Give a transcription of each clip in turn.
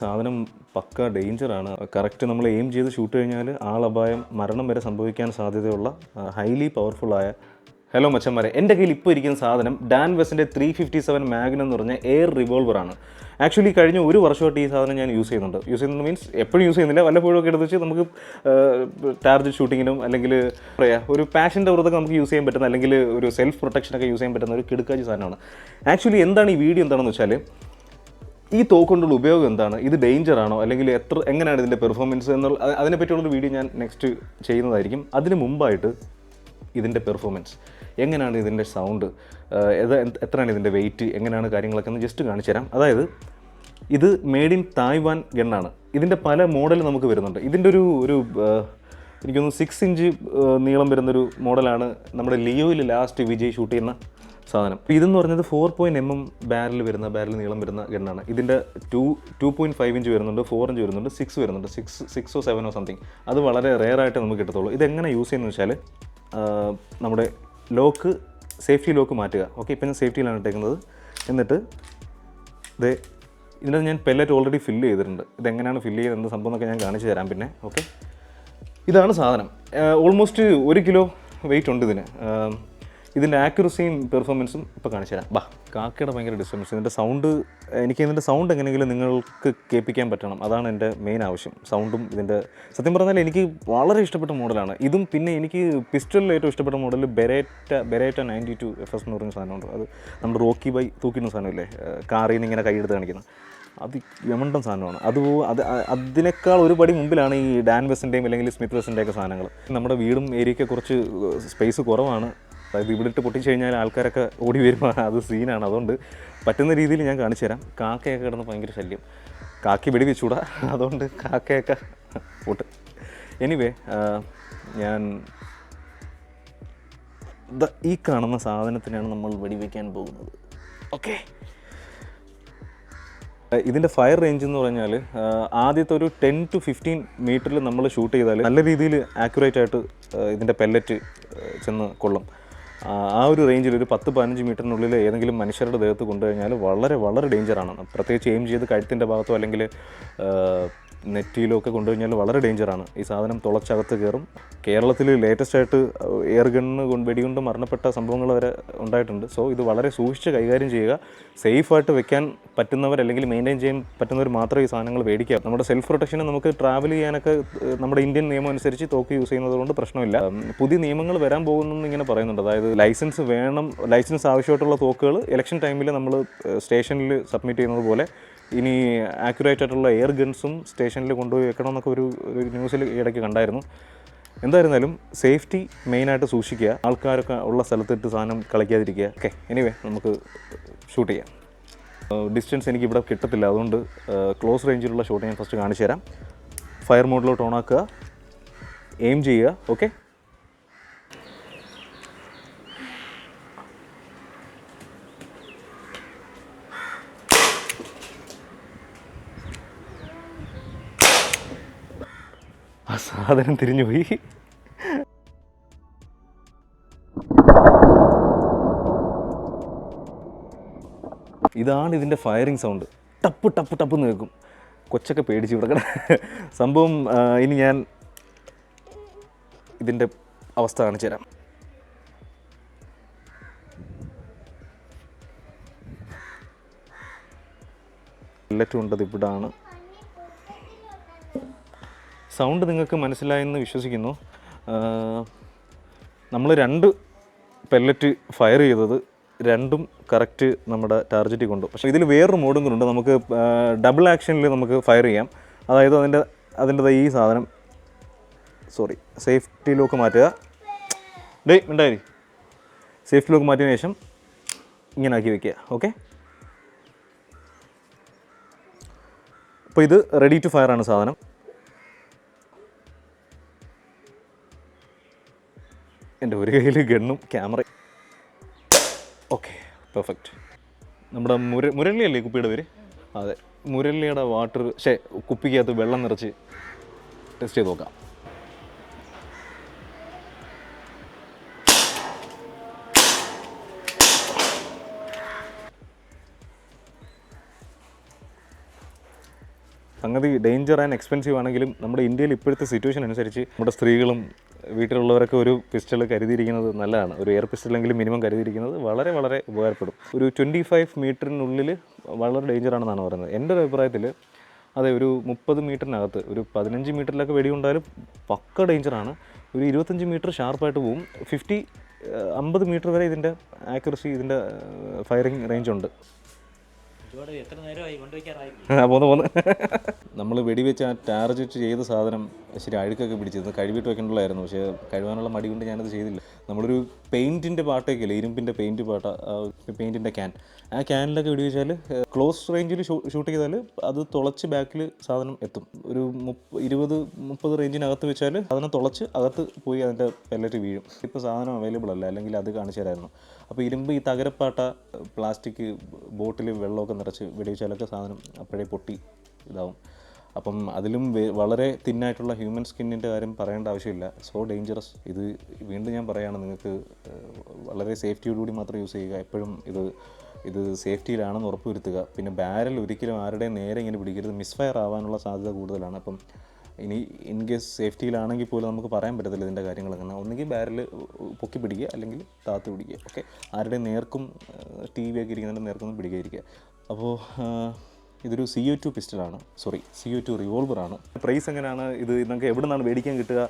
സാധനം പക്ക ഡേഞ്ചറാണ്. കറക്റ്റ് നമ്മൾ എയിം ചെയ്ത് ഷൂട്ട് കഴിഞ്ഞാൽ ആൾ ആളപായം മരണം വരെ സംഭവിക്കാൻ സാധ്യതയുള്ള ഹൈലി പവർഫുള്ളായ ഹലോ മച്ചന്മാരെ എന്റെ കയ്യിൽ ഇപ്പോൾ ഇരിക്കുന്ന സാധനം ഡാൻ വെസിന്റെ ത്രീ ഫിഫ്റ്റി സെവൻ മാഗൻ എന്ന് പറഞ്ഞ എയർ റിവോൾവറാണ്. ആക്ച്വലി കഴിഞ്ഞ ഒരു വർഷമായിട്ട് ഈ സാധനം ഞാൻ യൂസ് ചെയ്യുന്നുണ്ട്. യൂസ് ചെയ്യുന്നത് മീൻസ് എപ്പോഴും യൂസ് ചെയ്യുന്നില്ല. വല്ലപ്പോഴും ഒക്കെ എടുത്ത് വെച്ച് നമുക്ക് ടാർജറ്റ് ഷൂട്ടിങ്ങിനും അല്ലെങ്കിൽ പറയാ ഒരു പാഷന്റെ പുറത്തൊക്കെ നമുക്ക് യൂസ് ചെയ്യാൻ പറ്റുന്ന അല്ലെങ്കിൽ ഒരു സെൽഫ് പ്രൊട്ടക്ഷനൊക്കെ യൂസ് ചെയ്യാൻ പറ്റുന്ന ഒരു കിടുക്കാച്ചി സാധനമാണ്. ആക്ച്വലി എന്താണ് ഈ വീഡിയോ എന്താണെന്ന് വെച്ചാൽ ഈ തോക്കുകൊണ്ടുള്ള ഉപയോഗം എന്താണ്? ഇത് ഡേഞ്ചർ ആണോ? അല്ലെങ്കിൽ എത്ര എങ്ങനെയാണ് ഇതിന്റെ പെർഫോമൻസ് എന്നുള്ള അത് അതിനെപ്പറ്റിയുള്ളൊരു വീഡിയോ ഞാൻ നെക്സ്റ്റ് ചെയ്യുന്നതായിരിക്കും. അതിന് മുമ്പായിട്ട് ഇതിന്റെ പെർഫോമൻസ് എങ്ങനെയാണ് ഇതിന്റെ സൗണ്ട് എത്രയാണ് ഇതിന്റെ വെയിറ്റ് എങ്ങനെയാണ് കാര്യങ്ങളൊക്കെ എന്ന് ജസ്റ്റ് കാണിച്ചു തരാം. അതായത് ഇത് മെയ്ഡ് ഇൻ തായ്വാൻ ഗണ്ണാണ്. ഇതിന്റെ പല മോഡൽ നമുക്ക് വരുന്നുണ്ട്. ഇതിന്റെ ഒരു ഒരു എനിക്കൊന്ന് സിക്സ് ഇഞ്ച് നീളം വരുന്നൊരു മോഡലാണ് നമ്മുടെ ലിയോയിൽ ലാസ്റ്റ് വിജയ് ഷൂട്ട് ചെയ്യുന്ന സാധനം. ഇതെന്ന് പറഞ്ഞത് four point M M barrel വരുന്ന ബാരൽ നീളം വരുന്ന ഗണ്ണാണ്. ഇതിന്റെ two two point five inch വരുന്നുണ്ട് ഫോർ ഇഞ്ച് വരുന്നുണ്ട് സിക്സ് വരുന്നുണ്ട് സിക്സ് സിക്സോ സെവനോ സംതിങ് അത് വളരെ റെയർ ആയിട്ട് നമുക്ക് കിട്ടത്തുള്ളൂ. ഇതെങ്ങനെ യൂസ് ചെയ്യുന്നത് വെച്ചാൽ നമ്മുടെ ലോക്ക് സേഫ്റ്റി ലോക്ക് മാറ്റുക. ഓക്കെ ഇപ്പം ഞാൻ സേഫ്റ്റിയിലാണ് ഇട്ടേക്കുന്നത്. എന്നിട്ട് ഇത് ഇതിനകത്ത് ഞാൻ പെല്ലറ്റ് ഓൾറെഡി ഫില്ല് ചെയ്തിട്ടുണ്ട്. ഇതെങ്ങനെയാണ് ഫില്ല് ചെയ്യുന്നത് സംഭവം എന്നൊക്കെ ഞാൻ കാണിച്ചു തരാം പിന്നെ. ഓക്കെ ഇതാണ് സാധനം. ഓൾമോസ്റ്റ് ഒരു കിലോ വെയിറ്റ് ഉണ്ട് ഇതിന്. ഇതിന്റെ ആക്യുറസിയും പെർഫോമൻസും ഇപ്പോൾ കാണിച്ചു തരാം. ബാ കാക്കയുടെ ഭയങ്കര ഡിസ്റ്റർബൻസ് ഇതിന്റെ സൗണ്ട് എനിക്ക് ഇതിന്റെ സൗണ്ട് എങ്ങനെയെങ്കിലും നിങ്ങൾക്ക് കേൾപ്പിക്കാൻ പറ്റണം. അതാണ് എന്റെ മെയിൻ ആവശ്യം. സൗണ്ടും ഇതിന്റെ സത്യം പറഞ്ഞാൽ എനിക്ക് വളരെ ഇഷ്ടപ്പെട്ട മോഡലാണ് ഇതും പിന്നെ എനിക്ക് പിസ്റ്റലിൽ ഏറ്റവും ഇഷ്ടപ്പെട്ട model Beretta Beretta ninety two F S എന്ന് പറയുന്ന സാധനമുണ്ട്. അത് നമ്മുടെ റോക്കി ബൈ തൂക്കിടുന്ന സാധനമില്ലേ? കാറിൽ നിന്ന് ഇങ്ങനെ കൈയെടുത്ത് കാണിക്കുന്നത് അത് യമണ്ടൻ സാധനമാണ്. അത് അത് അതിനേക്കാൾ ഒരു പടി മുമ്പിലാണ് ഈ ഡാൻ വെസിന്റെയും അല്ലെങ്കിൽ സ്മിത്ത് വെസിന്റെ ഒക്കെ സാധനങ്ങൾ. നമ്മുടെ വീടും ഏരിയയൊക്കെ കുറച്ച് സ്പേസ് കുറവാണ്. അതായത് ഇവിടെ ഇട്ട് പൊട്ടിച്ച് കഴിഞ്ഞാൽ ആൾക്കാരൊക്കെ ഓടി വരുമ്പോൾ അത് സീനാണ്. അതുകൊണ്ട് പറ്റുന്ന രീതിയിൽ ഞാൻ കാണിച്ചു തരാം. കാക്കയൊക്കെ കിടന്ന് ഭയങ്കര ശല്യം. കാക്കി വെടി അതുകൊണ്ട് കാക്കയൊക്കെ പൊട്ട്. എനിവേ ഞാൻ ഈ കാണുന്ന സാധനത്തിനാണ് നമ്മൾ വെടിവെക്കാൻ പോകുന്നത്. ഓക്കെ ഇതിന്റെ ഫയർ റേഞ്ച് എന്ന് പറഞ്ഞാൽ ആദ്യത്തെ ഒരു ടെൻ ടു ഫിഫ്റ്റീൻ മീറ്ററിൽ നമ്മൾ ഷൂട്ട് ചെയ്താൽ നല്ല രീതിയിൽ ആക്യുറേറ്റ് ആയിട്ട് ഇതിന്റെ പെല്ലറ്റ് ചെന്ന് കൊള്ളും. ആ, ഒരു റേഞ്ചിൽ ഒരു പത്ത് പതിനഞ്ച് മീറ്ററിനുള്ളിൽ ഏതെങ്കിലും മനുഷ്യരുടെ ദേഹത്ത് കൊണ്ടുകഴിഞ്ഞാൽ വളരെ വളരെ ഡേഞ്ചറാണ് പ്രത്യേകിച്ച് എയിം ചെയ്ത് കഴുത്തിന്റെ ഭാഗത്തോ അല്ലെങ്കിൽ നെറ്റിയിലോ ഒക്കെ കൊണ്ടുകഴിഞ്ഞാൽ വളരെ ഡേഞ്ചറാണ്. ഈ സാധനം തുളച്ചകത്ത് കയറും. കേരളത്തിൽ ലേറ്റസ്റ്റ് ആയിട്ട് എയർ കൊണ്ട് വെടികൊണ്ട് മരണപ്പെട്ട സംഭവങ്ങൾ വരെ ഉണ്ടായിട്ടുണ്ട്. സോ ഇത് വളരെ സൂക്ഷിച്ച് കൈകാര്യം ചെയ്യുക. സേഫായിട്ട് വെക്കാൻ പറ്റുന്നവർ അല്ലെങ്കിൽ മെയിന്റെയിൻ ചെയ്യാൻ പറ്റുന്നവർ മാത്രമേ ഈ സാധനങ്ങൾ മേടിക്കുക നമ്മുടെ സെൽഫ് പ്രൊട്ടക്ഷന് നമുക്ക് ട്രാവൽ ചെയ്യാനൊക്കെ നമ്മുടെ ഇന്ത്യൻ നിയമം അനുസരിച്ച് തോക്ക് യൂസ് ചെയ്യുന്നത് കൊണ്ട് പ്രശ്നമില്ല. പുതിയ നിയമങ്ങൾ വരാൻ പോകുന്നു ഇങ്ങനെ പറയുന്നുണ്ട്. അതായത് ലൈസൻസ് വേണം ലൈസൻസ് ആവശ്യമായിട്ടുള്ള തോക്കുകൾ ഇലക്ഷൻ ടൈമിൽ നമ്മൾ സ്റ്റേഷനിൽ സബ്മിറ്റ് ചെയ്യുന്നത് പോലെ ഇനി ആക്യുറേറ്റ് ആയിട്ടുള്ള എയർ ഗൺസും സ്റ്റേഷനിൽ കൊണ്ടുപോയി വെക്കണം എന്നൊക്കെ ഒരു ഒരു ന്യൂസിൽ ഇടയ്ക്ക് കണ്ടായിരുന്നു. എന്തായിരുന്നാലും സേഫ്റ്റി മെയിനായിട്ട് സൂക്ഷിക്കുക. ആൾക്കാരൊക്കെ ഉള്ള സ്ഥലത്തിട്ട് സാധനം കളിക്കാതിരിക്കുക. ഓക്കെ എനിവേ നമുക്ക് ഷൂട്ട് ചെയ്യാം. ഡിസ്റ്റൻസ് എനിക്ക് ഇവിടെ കിട്ടത്തില്ല. അതുകൊണ്ട് ക്ലോസ് റേഞ്ചിലുള്ള ഷോട്ട് ഞാൻ ഫസ്റ്റ് കാണിച്ചു തരാം ഫയർ മോഡിലോട്ട് ആക്കുക. എയിം ചെയ്യുക. ഓക്കെ? സാധനം തിരിഞ്ഞുപോയി ഇതാണ് ഇതിന്റെ ഫയറിംഗ് സൗണ്ട് ടപ്പ് ടപ്പ് ടപ്പ് എന്ന് കേൾക്കും. കൊച്ചൊക്കെ പേടിച്ച് ഇവിടെ സംഭവം ഇനി ഞാൻ ഇതിന്റെ അവസ്ഥ കാണിച്ചു തരാം. ബുള്ളറ്റും ഉണ്ടത് ഇവിടാണ്. സൗണ്ട് നിങ്ങൾക്ക് മനസ്സിലായെന്ന് വിശ്വസിക്കുന്നു. നമ്മൾ രണ്ട് പെല്ലറ്റ് ഫയർ ചെയ്തത് രണ്ടും കറക്റ്റ് നമ്മുടെ ടാർജറ്റിൽ കൊണ്ടു. പക്ഷേ ഇതിൽ വേറൊരു മോഡും കൂടെ ഉണ്ട്. നമുക്ക് ഡബിൾ ആക്ഷനിൽ നമുക്ക് ഫയർ ചെയ്യാം. അതായത് അതിന്റെ അതിന്റെ ഈ സാധനം സോറി സേഫ്റ്റി ലോക്ക് മാറ്റുക. ഡേ ഉണ്ടായി സേഫ്റ്റി ലോക്ക് മാറ്റിയതിന് ശേഷം ഇങ്ങനെ ആക്കി വെക്കുക. ഓക്കെ അപ്പോൾ ഇത് റെഡി ടു ഫയർ ആണ് സാധനം. എന്റെ ഒരു കയ്യിൽ ഗണ്ണും ക്യാമറ. ഓക്കെ പെർഫെക്റ്റ് നമ്മുടെ മുര മുരളിയല്ലേ കുപ്പിയുടെ പേര്? അതെ മുരളിയുടെ വാട്ടർ ഷേ കുപ്പിക്കകത്ത് വെള്ളം നിറച്ച് ടെസ്റ്റ് ചെയ്ത് നോക്കാം. സംഗതി ഡേഞ്ചർ ആൻഡ് എക്സ്പെൻസീവ് ആണെങ്കിലും നമ്മുടെ ഇന്ത്യയിൽ ഇപ്പോഴത്തെ സിറ്റുവേഷൻ അനുസരിച്ച് നമ്മുടെ സ്ത്രീകളും വീട്ടിലുള്ളവരൊക്കെ ഒരു പിസ്റ്റൾ കരുതിയിരിക്കുന്നത് നല്ലതാണ്. ഒരു എയർ പിസ്റ്റലെങ്കിലും മിനിമം കരുതിയിരിക്കുന്നത് വളരെ വളരെ ഉപകാരപ്പെടും. ഒരു ട്വന്റി ഫൈവ് മീറ്ററിനുള്ളിൽ വളരെ ഡേഞ്ചറാണെന്നാണ് പറയുന്നത്. എന്റെ ഒരു അഭിപ്രായത്തിൽ അതെ ഒരു മുപ്പത് മീറ്ററിനകത്ത് ഒരു പതിനഞ്ച് മീറ്ററിലൊക്കെ വെടിയുണ്ടായാലും പക്ക ഡേഞ്ചറാണ് ഒരു ഇരുപത്തഞ്ച് മീറ്റർ ഷാർപ്പായിട്ട് പോവും. ഫിഫ്റ്റി അമ്പത് മീറ്റർ വരെ ഇതിന്റെ ആക്യുറസി ഇതിന്റെ ഫയറിംഗ് റേഞ്ച് ഉണ്ട്. നമ്മൾ വെടിവെച്ച് ആ ടാർജറ്റ് ചെയ്ത സാധനം ശരി അഴുക്കൊക്കെ പിടിച്ചിരുന്നു കഴിവിട്ട് വെക്കേണ്ടതായിരുന്നു പക്ഷേ കഴുകാനുള്ള മടി കൊണ്ട് ഞാനത് ചെയ്തില്ല. നമ്മളൊരു പെയിന്റിന്റെ പാട്ടൊക്കെയില്ലേ ഇരുമ്പിന്റെ പെയിന്റ് പാട്ട പെയിന്റിന്റെ ക്യാൻ ആ ക്യാനിലൊക്കെ വെടിവെച്ചാൽ ക്ലോസ് റേഞ്ചിൽ ഷൂട്ട് ചെയ്താൽ അത് തുളച്ച് ബാക്കിൽ സാധനം എത്തും. ഒരു മുപ്പ ഇരുപത് മുപ്പത് റേഞ്ചിനകത്ത് വെച്ചാൽ അതിനെ തുളച്ച് അകത്ത് പോയി അതിന്റെ പെല്ലറ്റ് വീഴും. ഇപ്പോൾ സാധനം അവൈലബിൾ അല്ല അല്ലെങ്കിൽ അത് കാണിച്ചു തരായിരുന്നു. അപ്പോൾ ഇരുമ്പ് ഈ തകരപ്പാട്ട പ്ലാസ്റ്റിക് ബോട്ടിൽ വെള്ളമൊക്കെ നിറച്ച് വെടിവെച്ചാലൊക്കെ സാധനം അപ്പോഴേ പൊട്ടി ഇതാവും. അപ്പം അതിലും വളരെ തിന്നായിട്ടുള്ള ഹ്യൂമൻ സ്കിന്നിന്റെ കാര്യം പറയേണ്ട ആവശ്യമില്ല. സോ ഡേഞ്ചറസ് ഇത് വീണ്ടും ഞാൻ പറയുകയാണ് നിങ്ങൾക്ക് വളരെ സേഫ്റ്റിയോടുകൂടി മാത്രം യൂസ് ചെയ്യുക. എപ്പോഴും ഇത് ഇത് സേഫ്റ്റിയിലാണെന്ന് ഉറപ്പുവരുത്തുക. പിന്നെ ബാരൽ ഒരിക്കലും ആരുടെയും നേരെ ഇങ്ങനെ പിടിക്കരുത്. മിസ്ഫയർ ആവാനുള്ള സാധ്യത കൂടുതലാണ്. അപ്പം ഇനി ഇൻ കേസ് സേഫ്റ്റിയിലാണെങ്കിൽ പോലും നമുക്ക് പറയാൻ പറ്റത്തില്ല ഇതിന്റെ കാര്യങ്ങൾ അങ്ങനെ ഒന്നുകിൽ ബാരൽ പൊക്കി പിടിക്കുക അല്ലെങ്കിൽ താത്ത് പിടിക്കുക. ഓക്കെ ആരുടെ നേർക്കും ടി വി ഒക്കെ ഇരിക്കുന്നതിന്റെ നേർക്കൊന്നും പിടിക്കാതിരിക്കുക. അപ്പോൾ ഇതൊരു സി ഒ ടു പിസ്റ്റലാണ് സോറി സി ഒ ടു റിവോൾവറാണ് പ്രൈസ് എങ്ങനെയാണ്? ഇത് നിങ്ങൾക്ക് എവിടെ നിന്നാണ് മേടിക്കാൻ കിട്ടുക?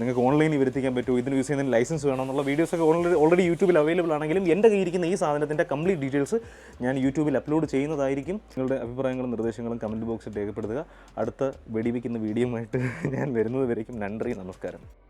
നിങ്ങൾക്ക് ഓൺലൈനിൽ വരുത്തിക്കാൻ പറ്റുമോ? ഇതിന് യൂസ് ചെയ്യുന്നതിന് ലൈസൻസ് വേണം എന്നുള്ള വീഡിയോസൊക്കെ ഓൾറെഡി ഓൾറെഡി യൂട്യൂബിൽ അവൈലബിൾ ആണെങ്കിലും എന്റെ കയ്യിരിക്കുന്ന ഈ സാധനത്തിന്റെ കംപ്ലീറ്റ് ഡീറ്റെയിൽസ് ഞാൻ യൂട്യൂബിൽ അപ്ലോഡ് ചെയ്യുന്നതായിരിക്കും. നിങ്ങളുടെ അഭിപ്രായങ്ങളും നിർദ്ദേശങ്ങളും കമന്റ് ബോക്സിൽ രേഖപ്പെടുത്തുക. അടുത്ത വെടിവെക്കുന്ന വീഡിയോ ഞാൻ വരുന്നത് വരേക്കും. നന്ദി നമസ്കാരം.